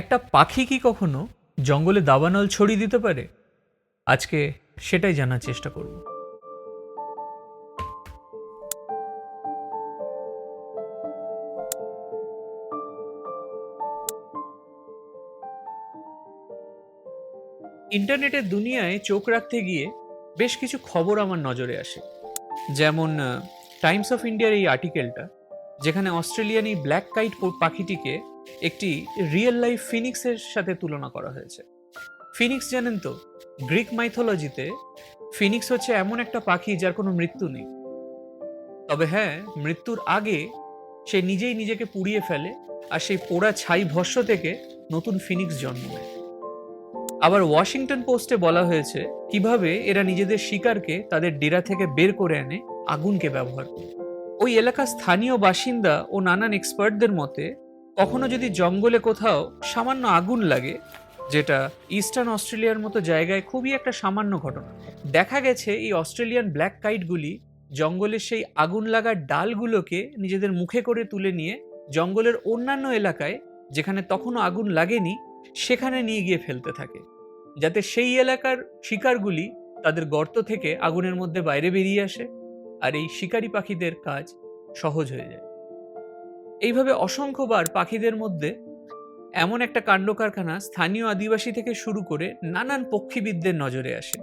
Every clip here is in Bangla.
একটা পাখি কি কখনো জঙ্গলে দাবানল ছড়িয়ে দিতে পারে? আজকে সেটাই জানার চেষ্টা করব। ইন্টারনেটের দুনিয়ায় চোখ রাখতে গিয়ে বেশ কিছু খবর আমার নজরে আসে। যেমন টাইমস অফ ইন্ডিয়ার এই আর্টিকেলটা, যেখানে অস্ট্রেলিয়ান এই ব্ল্যাক কাইট পাখিটিকে একটি রিয়েল লাইফ ফিনিক্সের সাথে তুলনা করা হয়েছে। ফিনিক্স জানেন তো, গ্রিক মাইথোলজিতে ফিনিক্স হচ্ছে এমন একটা পাখি যার কোনো মৃত্যু নেই। তবে হ্যাঁ মৃত্যুর আগে সে নিজেই নিজেকে পুড়িয়ে ফেলে আর সেই পোড়া ছাই ভস্য থেকে নতুন ফিনিক্স জন্ম নেয়। আবার ওয়াশিংটন পোস্টে বলা হয়েছে, কীভাবে এরা নিজেদের শিকারকে তাদের ডেরা থেকে বের করে এনে আগুনকে ব্যবহার করে। ওই এলাকার স্থানীয় বাসিন্দা ও নানান এক্সপার্টদের মতে কখনো যদি জঙ্গলে কোথাও সামান্য আগুন লাগে, যেটা ইস্টার্ন অস্ট্রেলিয়ার মতো জায়গায় খুবই একটা সামান্য ঘটনা। দেখা গেছে এই অস্ট্রেলিয়ান ব্ল্যাক কাইটগুলি জঙ্গলের সেই আগুন লাগার ডালগুলোকে নিজেদের মুখে করে তুলে নিয়ে জঙ্গলের অন্যান্য এলাকায়, যেখানে তখনও আগুন লাগেনি, সেখানে নিয়ে গিয়ে ফেলতে থাকে। যাতে সেই এলাকার শিকারগুলি তাদের গর্ত থেকে আগুনের মধ্যে বাইরে বেরিয়ে আসে, আর এই শিকারী পাখিদের কাজ সহজ হয়ে যায়। এইভাবে অসংখ্যবার পাখিদের মধ্যে এমন একটা কাণ্ড কারখানা স্থানীয় আদিবাসী থেকে শুরু করে নানান পক্ষীবিদদের নজরে আসে।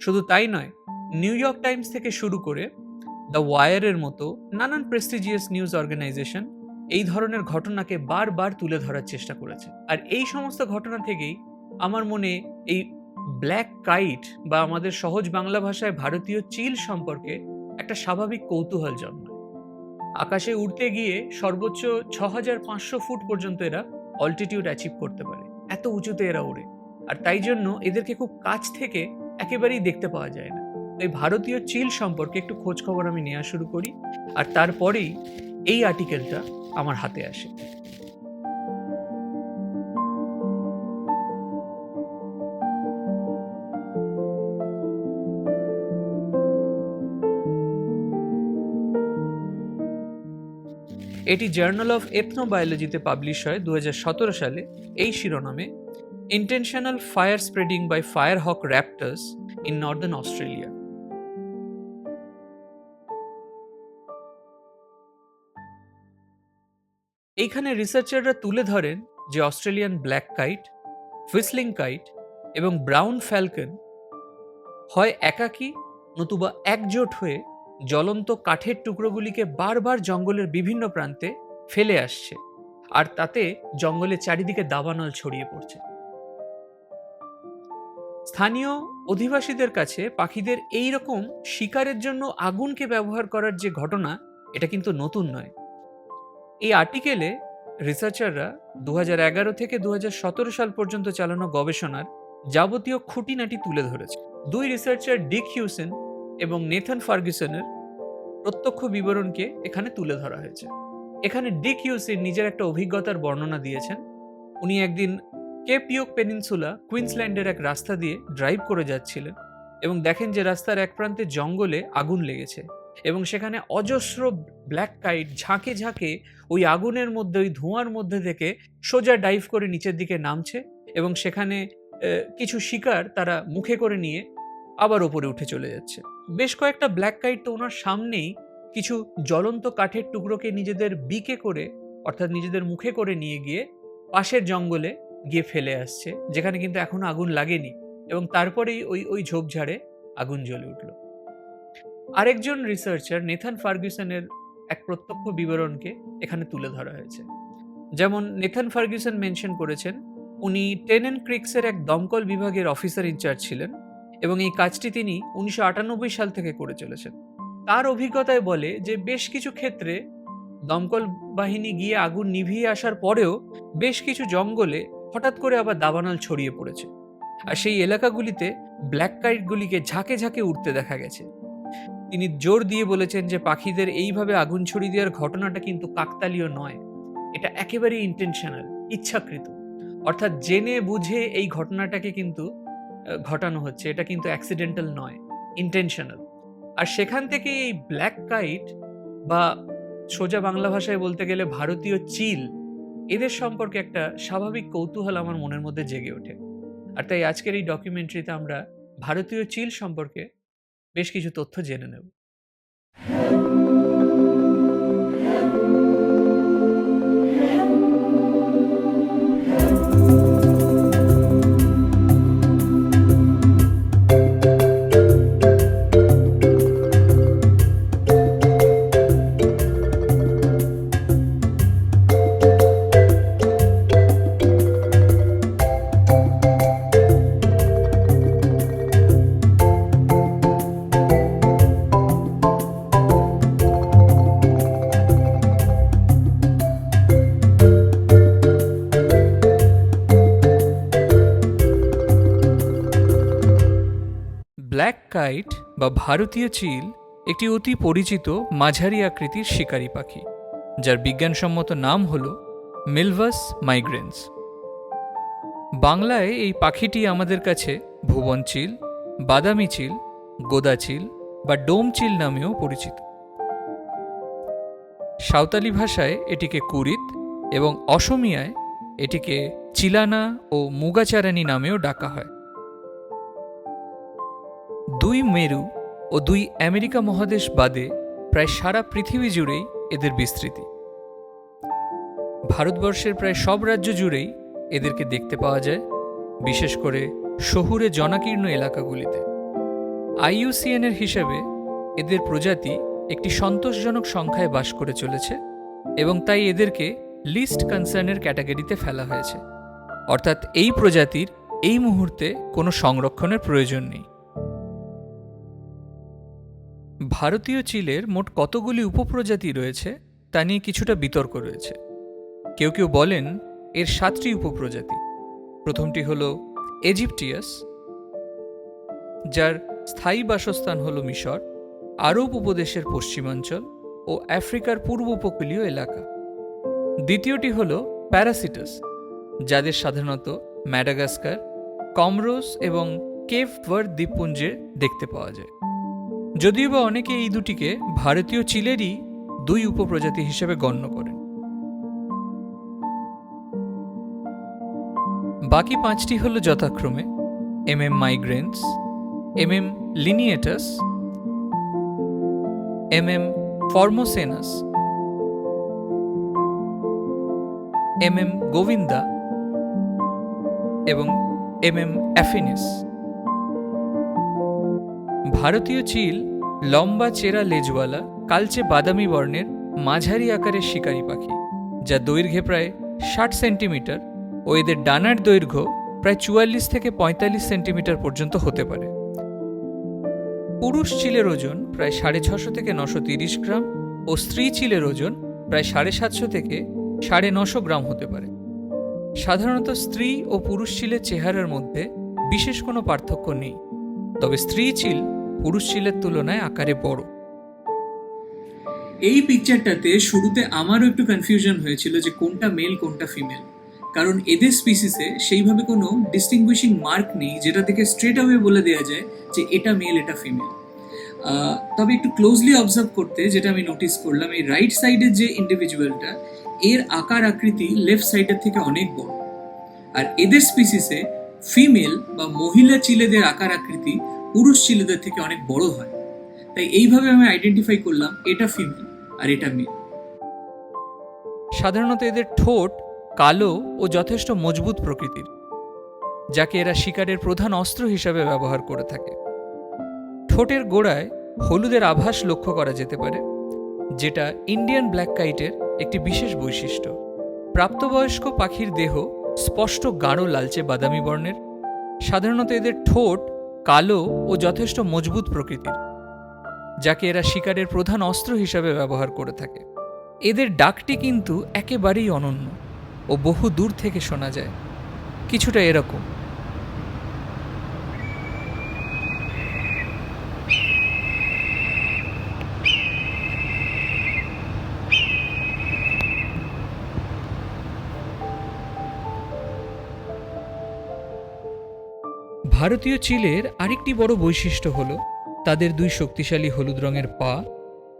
শুধু তাই নয়, নিউ ইয়র্ক টাইমস থেকে শুরু করে দ্য ওয়ায়ারের মতো নানান প্রেস্টিজিয়াস নিউজ অর্গানাইজেশন এই ধরনের ঘটনাকে বারবার তুলে ধরার চেষ্টা করেছে। আর এই সমস্ত ঘটনা থেকেই আমার মনে এই ব্ল্যাক কাইট বা আমাদের সহজ বাংলা ভাষায় ভারতীয় চিল সম্পর্কে একটা স্বাভাবিক কৌতূহল জন্মায় আকাশে উড়তে গিয়ে সর্বোচ্চ ছ হাজার পাঁচশো ফুট পর্যন্ত এরা অল্টিটিউড অ্যাচিভ করতে পারে। এত উঁচুতে এরা ওড়ে। আর তাই জন্য এদেরকে খুব কাছ থেকে একেবারেই দেখতে পাওয়া যায় না। তাই ভারতীয় চিল সম্পর্কে একটু খোঁজ খবর আমি নেওয়া শুরু করি, আর তারপরেই এই আর্টিকেলটা আমার হাতে আসে। এটি জার্নাল অফ এথনোবায়োলজিতে পাবলিশ হয় দু হাজার সতেরো সালে। এই শিরোনামে intentional fire spreading by fire hawk raptors in northern Australia এইখানে রিসার্চাররা তুলে ধরেন যে Australian black kite whistling kite এবং ব্রাউন ফ্যালকন হয় একাকী নতুবা একজোট হয়ে জ্বলন্ত কাঠের টুকরোগুলিকে বারবার জঙ্গলের বিভিন্ন প্রান্তে ফেলে আসছে, আর তাতে জঙ্গলের চারিদিকে দাবানল ছড়িয়ে পড়ছে। স্থানীয় অধিবাসীদের কাছে পাখিদের এই রকম শিকারের জন্য আগুনকে ব্যবহার করার যে ঘটনা, এটা কিন্তু নতুন নয়। এই আর্টিকেলে রিসার্চাররা দু এগারো থেকে দু হাজার সতেরো সাল পর্যন্ত চালানো গবেষণার যাবতীয় খুঁটিনাটি তুলে ধরেছে। দুই রিসার্চার ডিক হিউসেন এবং নেথান ফার্গুসনের প্রত্যক্ষ বিবরণকে এখানে তুলে ধরা হয়েছে। এখানে ডিক হিউসেন নিজের একটা অভিজ্ঞতার বর্ণনা দিয়েছেন। উনি একদিন কেপিওক পেনিনসুলা কুইন্সল্যান্ডের এক রাস্তা দিয়ে ড্রাইভ করে যাচ্ছিলেন এবং দেখেন যে রাস্তার এক প্রান্তে জঙ্গলে আগুন লেগেছে এবং সেখানে অজস্র ব্ল্যাক কাইট ঝাঁকে ঝাঁকে ওই আগুনের মধ্যে, ওই ধোঁয়ার মধ্যে থেকে সোজা ডাইভ করে নিচের দিকে নামছে এবং সেখানে কিছু শিকার তারা মুখে করে নিয়ে আবার ওপরে উঠে চলে যাচ্ছে। বেশ কয়েকটা ব্ল্যাক কাইট তো ওনার সামনেই কিছু জ্বলন্ত কাঠের টুকরোকে নিজেদের বিকে করে, অর্থাৎ নিজেদের মুখে করে নিয়ে গিয়ে পাশের জঙ্গলে গিয়ে ফেলে আসছে, যেখানে কিন্তু এখনও আগুন লাগেনি এবং তারপরেই ওই ওই ঝোপঝাড়ে আগুন জ্বলে উঠল। আরেকজন রিসার্চার নেথান ফার্গুসনের এক প্রত্যক্ষ বিবরণকে এখানে তুলে ধরা হয়েছে। যেমন নেথান ফার্গুসন মেনশন করেছেন, উনি টেনেন ক্রিক্সের এক দমকল বিভাগের অফিসার ইনচার্জ ছিলেন এবং এই কাজটি তিনি উনিশশো আটানব্বই সাল থেকে করে চলেছেন। তার অভিজ্ঞতায় বলে যে বেশ কিছু ক্ষেত্রে দমকল বাহিনী গিয়ে আগুন নিভিয়ে আসার পরেও বেশ কিছু জঙ্গলে হঠাৎ করে আবার দাবানল ছড়িয়ে পড়েছে। আর সেই এলাকাগুলিতে ব্ল্যাক কাইটগুলিকে ঝাঁকে ঝাঁকে উঠতে দেখা গেছে। তিনি জোর দিয়ে বলেছেন যে পাখিদের এইভাবে আগুন ছড়িয়ে দেওয়ার ঘটনাটা কিন্তু কাকতালীয় নয়। এটা একেবারেই ইন্টেনশনাল ইচ্ছাকৃত। অর্থাৎ জেনে বুঝে এই ঘটনাটাকে কিন্তু ঘটানো হচ্ছে, এটা কিন্তু অ্যাক্সিডেন্টাল নয় ইন্টেনশনাল আর সেখান থেকে এই ব্ল্যাক কাইট বা সোজা বাংলা ভাষায় বলতে গেলে ভারতীয় চিল, এদের সম্পর্কে একটা স্বাভাবিক কৌতূহল আমার মনের মধ্যে জেগে ওঠে। আর তাই আজকের এই ডকুমেন্টারিতে আমরা ভারতীয় চিল সম্পর্কে বেশ কিছু তথ্য জেনে নেব। কাইট বা ভারতীয় চিল একটি অতি পরিচিত মাঝারি আকৃতির শিকারী পাখি, যার বিজ্ঞানসম্মত নাম হল মিলভাস মাইগ্রেন্স। বাংলায় এই পাখিটি আমাদের কাছে ভুবন চিল, বাদামি চিল, গোদা চিল বা ডোম চিল নামেও পরিচিত। সাঁওতালি ভাষায় এটিকে কুরিত এবং অসমিয়ায় এটিকে চিলানা ও মুগাচারানি নামেও ডাকা হয়। দুই মেরু ও দুই আমেরিকা মহাদেশ বাদে প্রায় সারা পৃথিবী জুড়েই এদের বিস্তৃতি। ভারতবর্ষের প্রায় সব রাজ্য জুড়েই এদেরকে দেখতে পাওয়া যায়, বিশেষ করে শহুরে জনাকীর্ণ এলাকাগুলিতে। আইইউসিএন এর হিসেবে এদের প্রজাতি একটি সন্তোষজনক সংখ্যায় বাস করে চলেছে এবং তাই এদেরকে লিস্ট কনসার্নের ক্যাটাগরিতে ফেলা হয়েছে। অর্থাৎ এই প্রজাতির এই মুহূর্তে কোনো সংরক্ষণের প্রয়োজন নেই। ভারতীয় চিলের মোট কতগুলি উপপ্রজাতি রয়েছে, তা নিয়ে কিছুটা বিতর্ক রয়েছে। কেউ কেউ বলেন এর সাতটি উপপ্রজাতি। প্রথমটি হল এজিপ্টিয়াস, যার স্থায়ী বাসস্থান হল মিশর, আরব উপদেশের পশ্চিমাঞ্চল ও আফ্রিকার পূর্ব উপকূলীয় এলাকা। দ্বিতীয়টি হল প্যারাসিটাস, যাদের সাধারণত ম্যাডাগাস্কার, কমরোস এবং কেভ ভার্ড দ্বীপপুঞ্জে দেখতে পাওয়া যায়। যদিও বা অনেকে এই দুটিকে ভারতীয় চিলেরই দুই উপপ্রজাতি হিসেবে গণ্য করেন। বাকি পাঁচটি হল যথাক্রমে M M migrans M M lineatus, M M formosanus, M M govinda এবং এম এম অ্যাফিনিস। ভারতীয় চিল, লম্বা চেরা লেজওয়ালা, কালচে বাদামি বর্ণের, মাঝারি আকারের শিকারী পাখি, যা দৈর্ঘ্যে প্রায় ষাট সেন্টিমিটার ও এদের ডানার দৈর্ঘ্য প্রায় চুয়াল্লিশ থেকে পঁয়তাল্লিশ সেন্টিমিটার পর্যন্ত হতে পারে। পুরুষ চিলের ওজন প্রায় সাড়ে ছশো থেকে নশো তিরিশ গ্রাম ও স্ত্রী চিলের ওজন প্রায় সাড়ে সাতশো থেকে সাড়ে নশো গ্রাম হতে পারে। সাধারণত স্ত্রী ও পুরুষ চিলের চেহারার মধ্যে বিশেষ কোনো পার্থক্য নেই। তবে স্ত্রী চিল পুরুষ চিলের তুলনায় আকারে বড়। এই পিকচারটাতে শুরুতে আমারও একটু কনফিউশন হয়েছিল যে কোনটা মেল কোনটা ফিমেল কারণ এদের স্পিসিসে সেইভাবে কোনো ডিস্টিংগুইশিং মার্ক নেই, যেটা থেকে স্ট্রেট অ্যাওয়ে বলে দেওয়া যায় যে এটা মেল এটা ফিমেল তবে একটু ক্লোজলি অবজার্ভ করতে যেটা আমি নোটিস করলাম, এই রাইট সাইডের যে ইন্ডিভিজুয়ালটা এর আকার আকৃতি লেফট সাইডের থেকে অনেক বড়। আর এদের স্পিসিসে ফিমেল বা মহিলা চিলেদের আকার আকৃতি পুরুষ চিলেদের থেকে অনেক বড় হয়। তাই এইভাবে আমি আইডেন্টিফাই করলাম এটা ফিমেল আর এটা মেল সাধারণত এদের ঠোঁট কালো ও যথেষ্ট মজবুত প্রকৃতির, যাকে এরা শিকারের প্রধান অস্ত্র হিসাবে ব্যবহার করে থাকে। ঠোঁটের গোড়ায় হলুদের আভাস লক্ষ্য করা যেতে পারে, যেটা ইন্ডিয়ান ব্ল্যাক কাইটের একটি বিশেষ বৈশিষ্ট্য। প্রাপ্তবয়স্ক পাখির দেহ স্পষ্ট গাঢ় লালচে বাদামি বর্ণের। সাধারণত এদের ঠোঁট কালো ও যথেষ্ট মজবুত প্রকৃতির, যাকে এরা শিকারের প্রধান অস্ত্র হিসাবে ব্যবহার করে থাকে। এদের ডাকটি কিন্তু একেবারেই অনন্য ও বহু দূর থেকে শোনা যায়। কিছুটা এরকম। ভারতীয় চিলের আরেকটি বড় বৈশিষ্ট্য হল, তাদের দুই শক্তিশালী হলুদ রঙের পা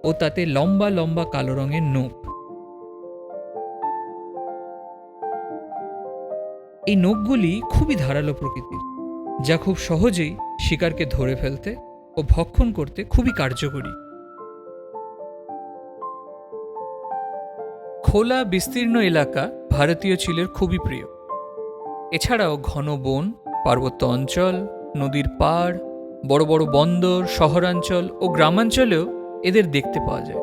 ও তাতে লম্বা লম্বা কালো রঙের নোখ এই নখগুলি খুবই ধারালো প্রকৃতির, যা খুব সহজেই শিকারকে ধরে ফেলতে ও ভক্ষণ করতে খুবই কার্যকরী। খোলা, বিস্তীর্ণ এলাকা ভারতীয় চিলের খুবই প্রিয়। এছাড়াও ঘন বন পার্বত্য অঞ্চল, নদীর পাড়, বড় বড় বন্দর, শহরাঞ্চল ও গ্রামাঞ্চলেও এদের দেখতে পাওয়া যায়।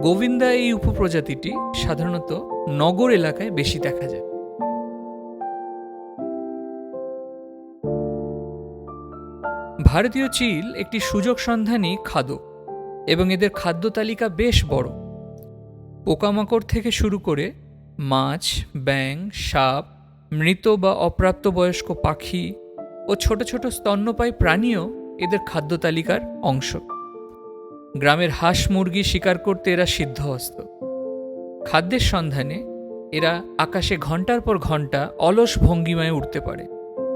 গোবিন্দা এই উপপ্রজাতিটি সাধারণত নগর এলাকায় বেশি দেখা যায়। ভারতীয় চিল একটি সুযোগ সন্ধানী খাদক এবং এদের খাদ্য তালিকা বেশ বড়। পোকামাকড় থেকে শুরু করে মাছ ব্যাং সাপ মৃত বা অপ্রাপ্তবয়স্ক পাখি ও ছোট ছোট স্তন্যপায়ী প্রাণীও এদের খাদ্য তালিকার অংশ। গ্রামের হাঁস মুরগি শিকার করতে এরা সিদ্ধহস্ত। খাদ্যের সন্ধানে এরা আকাশে ঘণ্টার পর ঘণ্টা অলস ভঙ্গিমায় উঠতে পারে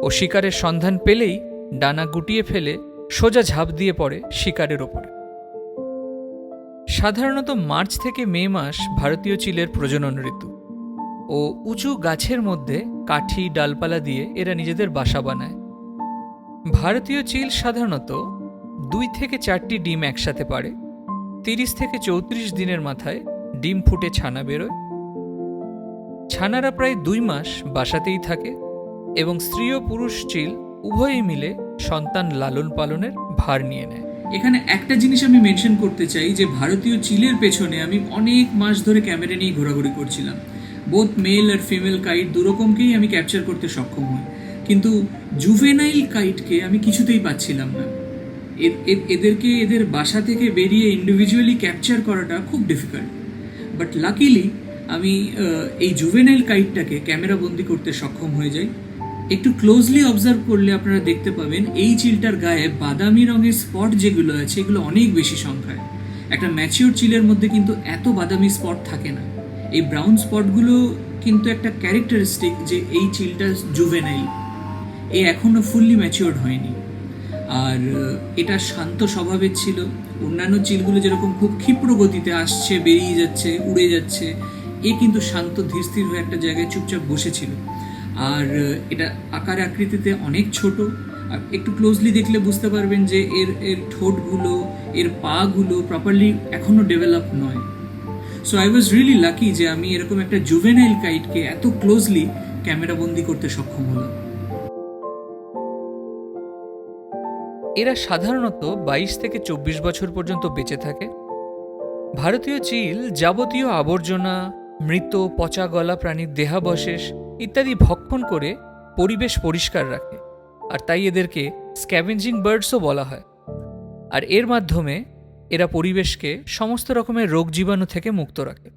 ও শিকারের সন্ধান পেলেই ডানা গুটিয়ে ফেলে সোজা ঝাঁপ দিয়ে পড়ে শিকারের ওপরে। সাধারণত মার্চ থেকে মে মাস ভারতীয় চিলের প্রজনন ঋতু। ও উঁচু গাছের মধ্যে কাঠি, ডালপালা দিয়ে এরা নিজেদের বাসা বানায়। ভারতীয় চিল সাধারণত দুই থেকে চারটি ডিম একসাথে পারে তিরিশ থেকে চৌত্রিশ দিনের মাথায় ডিম ফুটে ছানা বেরোয়। ছানারা প্রায় দুই মাস বাসাতেই থাকে এবং স্ত্রী ও পুরুষ চিল উভয়ই মিলে সন্তান লালন পালনের ভার নিয়ে নেয়। এখানে একটা জিনিস আমি মেনশন করতে চাই যে, ভারতীয় চিলের পেছনে আমি অনেক মাস ধরে ক্যামেরা নিয়ে ঘোরাঘুরি করছিলাম। বোথ মেল আর ফিমেল কাইট দুরকমকেই আমি ক্যাপচার করতে সক্ষম হই। কিন্তু জুভেনাইল কাইটকে আমি কিছুতেই পাচ্ছিলাম না। এদেরকে এদের বাসা থেকে বেরিয়ে ইন্ডিভিজুয়ালি ক্যাপচার করাটা খুব ডিফিকাল্ট বাট লাকিলি আমি এই জুভেনাইল কাইটটাকে ক্যামেরা বন্দি করতে সক্ষম হয়ে যাই। একটু ক্লোজলি অবজার্ভ করলে আপনারা দেখতে পাবেন, এই চিলটার গায়ে বাদামি রঙের স্পট যেগুলো আছে, এগুলো অনেক বেশি সংখ্যায়। একটা ম্যাচিওর চিলের মধ্যে কিন্তু এত বাদামি স্পট থাকে না। এই ব্রাউন স্পটগুলো কিন্তু একটা ক্যারেক্টারিস্টিক যে এই চিলটা জুবে জুভেনাইল এ এখনও ফুললি ম্যাচিওর্ড হয়নি। আর এটা শান্ত স্বভাবের ছিল। অন্যান্য চিলগুলো যেরকম খুব ক্ষিপ্র গতিতে আসছে, বেরিয়ে যাচ্ছে, উড়ে যাচ্ছে, এ কিন্তু শান্ত ধীরস্থির হয়ে একটা জায়গায় চুপচাপ বসেছিল। আর এটা আকার আকৃতিতে অনেক ছোট। আর একটু ক্লোজলি দেখলে বুঝতে পারবেন যে এর এর ঠোঁটগুলো, এর পাগুলো প্রপারলি এখনও ডেভেলপ নয়। So I was really lucky যে আমি এরকম একটা জুভেনাইল কাইটকে এত ক্লোজলি ক্যামেরা বন্দি করতে সক্ষম হলাম। এরা সাধারণত বাইশ থেকে চব্বিশ বছর পর্যন্ত বেঁচে থাকে। ভারতীয় চিল, যাবতীয় আবর্জনা, মৃত, পচা গলা প্রাণীর দেহাবশেষ ইত্যাদি ভক্ষণ করে পরিবেশ পরিষ্কার রাখে। আর তাই এদেরকে স্ক্যাভেঞ্জিং বার্ডসও বলা হয়। আর এর মাধ্যমে এরা পরিবেশকে সমস্ত রকমের রোগ জীবাণু থেকে মুক্ত রাখে।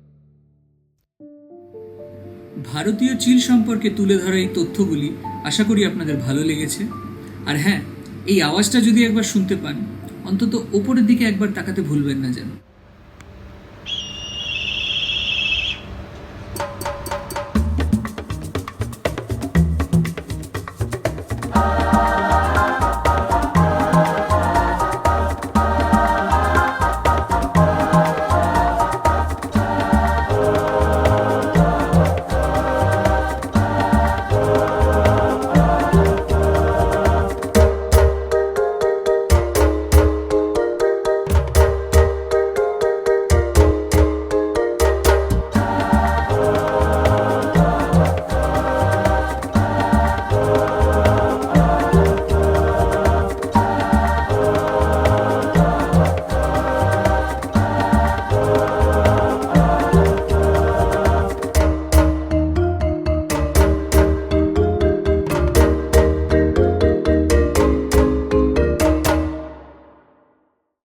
ভারতীয় চিল সম্পর্কে তুলে ধরা এই তথ্যগুলি আশা করি আপনাদের ভালো লেগেছে। আর হ্যাঁ এই আওয়াজটা যদি একবার শুনতে পান, অন্তত ওপরের দিকে একবার তাকাতে ভুলবেন না যেন।